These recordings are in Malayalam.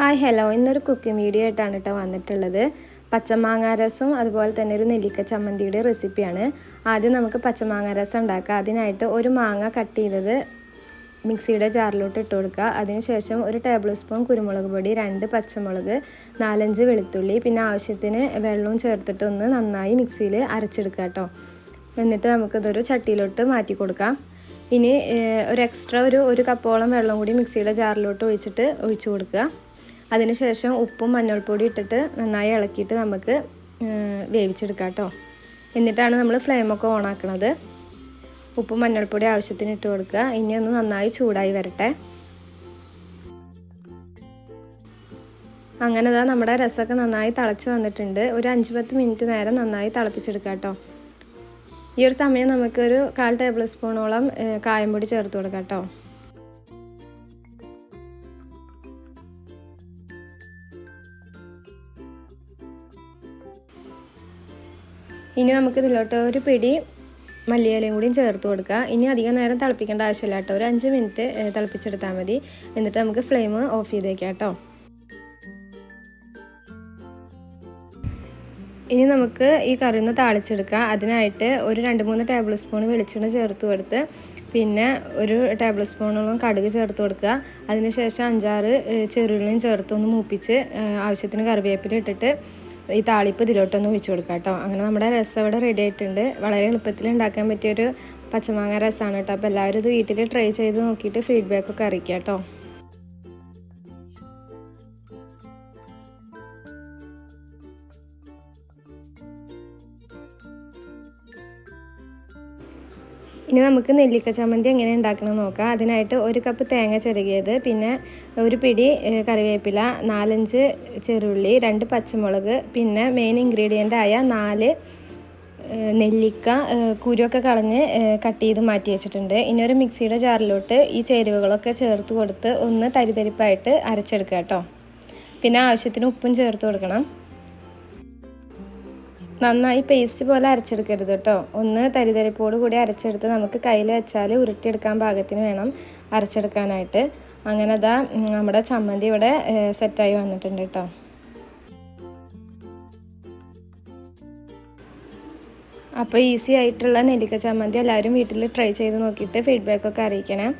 ഹായ് ഹലോ ഇന്നൊരു കുക്കിംഗ് വീഡിയോ ആയിട്ടാണ് കേട്ടോ വന്നിട്ടുള്ളത്. പച്ചമാങ്ങ രസം അതുപോലെ തന്നെ ഒരു നെല്ലിക്ക ചമ്മന്തിയുടെ റെസിപ്പിയാണ് ആദ്യം നമുക്ക് പച്ചമാങ്ങ രസം ഉണ്ടാക്കാം. അതിനായിട്ട് ഒരു മാങ്ങ കട്ട് ചെയ്തത് മിക്സിയുടെ ജാറിലോട്ട് ഇട്ട് കൊടുക്കുക. അതിനുശേഷം ഒരു ടേബിൾ സ്പൂൺ കുരുമുളക് പൊടി രണ്ട് പച്ചമുളക് നാലഞ്ച് വെളുത്തുള്ളി പിന്നെ ആവശ്യത്തിന് വെള്ളവും ചേർത്തിട്ട് ഒന്ന് നന്നായി മിക്സിയിൽ അരച്ചെടുക്കുക കേട്ടോ എന്നിട്ട് നമുക്കിതൊരു ചട്ടിയിലോട്ട് മാറ്റി കൊടുക്കാം. ഇനി ഒരു എക്സ്ട്രാ ഒരു ഒരു കപ്പോളം വെള്ളം കൂടി മിക്സിയുടെ ജാറിലോട്ട് ഒഴിച്ചിട്ട് ഒഴിച്ചു കൊടുക്കുക. അതിനുശേഷം ഉപ്പും മഞ്ഞൾപ്പൊടി ഇട്ടിട്ട് നന്നായി ഇളക്കിയിട്ട് നമുക്ക് വേവിച്ചെടുക്കാം കേട്ടോ എന്നിട്ടാണ് നമ്മൾ ഫ്ലെയിമൊക്കെ ഓൺ ആക്കണത്. ഉപ്പും മഞ്ഞൾപ്പൊടി ആവശ്യത്തിന് ഇട്ട് കൊടുക്കുക. ഇനി ഒന്ന് നന്നായി ചൂടായി വരട്ടെ. അങ്ങനെ ഇതാ നമ്മുടെ രസമൊക്കെ നന്നായി തിളച്ച് വന്നിട്ടുണ്ട്. ഒരു അഞ്ച് പത്ത് മിനിറ്റ് നേരം നന്നായി തിളപ്പിച്ചെടുക്കാം കേട്ടോ. ഈ ഒരു സമയം നമുക്കൊരു കാൽ ടേബിൾ സ്പൂണോളം കായംപൊടി ചേർത്ത് കൊടുക്കാം കേട്ടോ. ഇനി നമുക്ക് ഇതിലോട്ട് ഒരു പിടി മല്ലിയിലയും കൂടിയും ചേർത്ത് കൊടുക്കുക. ഇനി അധികം നേരം തിളപ്പിക്കേണ്ട ആവശ്യമില്ല കേട്ടോ. ഒരു അഞ്ച് മിനിറ്റ് തിളപ്പിച്ചെടുത്താൽ മതി. എന്നിട്ട് നമുക്ക് ഫ്ലെയിം ഓഫ് ചെയ്തേക്കാം കേട്ടോ. ഇനി നമുക്ക് ഈ കറി ഒന്ന് താളിച്ചെടുക്കാം. അതിനായിട്ട് ഒരു രണ്ട് മൂന്ന് ടേബിൾ സ്പൂൺ വെളിച്ചെണ്ണ ചേർത്ത് കൊടുത്ത് പിന്നെ ഒരു ടേബിൾ സ്പൂണോളം കടുക് ചേർത്ത് കൊടുക്കുക. അതിനുശേഷം അഞ്ചാറ് ചെറുള്ളിയും ചേർത്ത് ഒന്ന് മൂപ്പിച്ച് ആവശ്യത്തിന് കറിവേപ്പില ഇട്ടിട്ട് ഈ താളിപ്പ് ഇതിലോട്ടൊന്ന് ഒഴിച്ചു കൊടുക്കാം കേട്ടോ. അങ്ങനെ നമ്മുടെ രസം ഇവിടെ റെഡി ആയിട്ടുണ്ട്. വളരെ എളുപ്പത്തിൽ ഉണ്ടാക്കാൻ പറ്റിയൊരു പച്ചമാങ്ങ രസമാണ് കേട്ടോ. അപ്പോൾ എല്ലാവരും ഇത് വീട്ടിൽ ട്രൈ ചെയ്ത് നോക്കിയിട്ട് ഫീഡ്ബാക്കൊക്കെ അറിയിക്കാം കേട്ടോ. ഇനി നമുക്ക് നെല്ലിക്ക ചമ്മന്തി എങ്ങനെ ഉണ്ടാക്കണം നോക്കാം. അതിനായിട്ട് ഒരു കപ്പ് തേങ്ങ ചിരകിയത് പിന്നെ ഒരു പിടി കറിവേപ്പില നാലഞ്ച് ചെറുള്ളി രണ്ട് പച്ചമുളക് പിന്നെ മെയിൻ ഇൻഗ്രീഡിയന്റ് ആയ നാല് നെല്ലിക്ക കുരുവൊക്കെ കളഞ്ഞ് കട്ട് ചെയ്ത് മാറ്റി വെച്ചിട്ടുണ്ട്. ഇനി ഒരു മിക്സിയുടെ ജാറിലോട്ട് ഈ ചേരുവകളൊക്കെ ചേർത്ത് കൊടുത്ത് ഒന്ന് തരിതരിപ്പായിട്ട് അരച്ചെടുക്കുക കേട്ടോ. പിന്നെ ആവശ്യത്തിന് ഉപ്പും ചേർത്ത് കൊടുക്കണം. നന്നായി പേസ്റ്റ് പോലെ അരച്ചെടുക്കരുത് കേട്ടോ ഒന്ന് തരിതരിപ്പോട് കൂടി അരച്ചെടുത്ത് നമുക്ക് കയ്യിൽ വെച്ചാൽ ഉരുട്ടിയെടുക്കാൻ പാകത്തിന് വേണം അരച്ചെടുക്കാനായിട്ട്. അങ്ങനെ അതാ നമ്മുടെ ചമ്മന്തി ഇവിടെ സെറ്റായി വന്നിട്ടുണ്ട് കേട്ടോ അപ്പോൾ ഈസി ആയിട്ടുള്ള നെല്ലിക്ക ചമ്മന്തി എല്ലാവരും വീട്ടിൽ ട്രൈ ചെയ്ത് നോക്കിയിട്ട് ഫീഡ്ബാക്കൊക്കെ അറിയിക്കണം.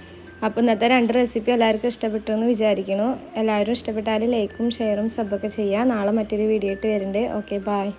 അപ്പോൾ ഇന്നത്തെ രണ്ട് റെസിപ്പി എല്ലാവർക്കും ഇഷ്ടപ്പെട്ടു എന്ന് വിചാരിക്കുന്നു. എല്ലാവരും ഇഷ്ടപ്പെട്ടാൽ ലൈക്കും ഷെയറും സബ്ബൊക്കെ ചെയ്യുക നാളെ മറ്റൊരു വീഡിയോ ഇട്ട് വരുന്നുണ്ട്. Okay bye